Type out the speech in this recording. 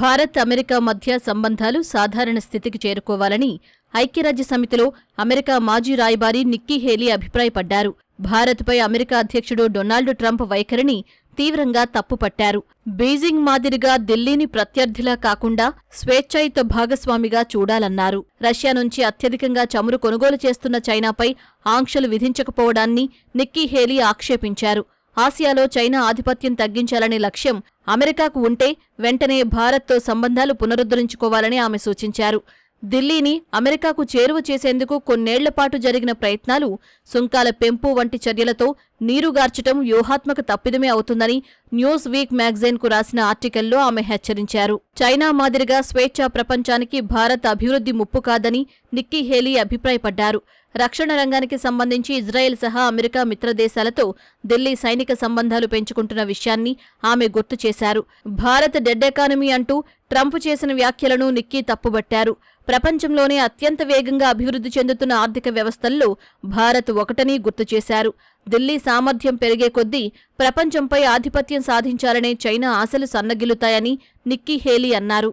Bharat America మధ్య సంబంధాలు సాధారణ స్థితికి చేరుకోవాలని ఐక్యరాజ్య సమితిలో అమెరికా మాజీ రాయబారి నిక్కీ హేలీ అభిప్రాయపడ్డారు. భారత్పై అమెరికా అధ్యక్షుడు డొనాల్డ్ ట్రంప్ వైఖరిని తీవ్రంగా తప్పుపట్టారు. బీజింగ్ మాదిరిగా ఢిల్లీని ప్రత్యర్థిలా కాకుండా స్వేచ్ఛాయుత భాగస్వామిగా చూడాలన్నారు. రష్యా నుంచి అత్యధికంగా చమురు కొనుగోలు చేస్తున్న చైనాపై ఆంక్షలు విధించకపోవడాన్ని నిక్కీ హేలీ ఆక్షేపించారు. ఆసియాలో చైనా ఆధిపత్యం తగ్గించాలనే లక్ష్యం అమెరికాకు ఉంటే వెంటనే భారత్తో సంబంధాలు పునరుద్ధరించుకోవాలని ఆమె సూచించారు. ఢిల్లీని అమెరికాకు చేరువ చేసేందుకు కొన్నేళ్ళపాటు జరిగిన ప్రయత్నాలు సుంకాల పెంపు వంటి చర్యలతో నీరుగార్చటం వ్యూహాత్మక తప్పిదమే అవుతుందని న్యూస్ వీక్ మ్యాగజైన్కు రాసిన ఆర్టికల్లో ఆమె హెచ్చరించారు. చైనా మాదిరిగా స్వేచ్ఛా ప్రపంచానికి భారత్ అభివృద్ధి ముప్పు కాదని నిక్కీ హేలీ అభిప్రాయపడ్డారు. రక్షణ రంగానికి సంబంధించి ఇజ్రాయెల్ సహా అమెరికా మిత్రదేశాలతో ఢిల్లీ సైనిక సంబంధాలు పెంచుకుంటున్న విషయాన్ని ఆమె గుర్తు చేశారు. భారత్ డెడ్ ఎకానమీ అంటూ ట్రంప్ చేసిన వ్యాఖ్యలను నిక్కీ తప్పుబట్టారు. ప్రపంచంలోనే అత్యంత వేగంగా అభివృద్ధి చెందుతున్న ఆర్థిక వ్యవస్థల్లో భారత్ ఒకటని గుర్తు చేశారు. ఢిల్లీ సామర్థ్యం పెరిగే కొద్దీ ప్రపంచంపై ఆధిపత్యం సాధించాలనే చైనా ఆశలు సన్నగిల్లుతాయని నిక్కీ హేలీ అన్నారు.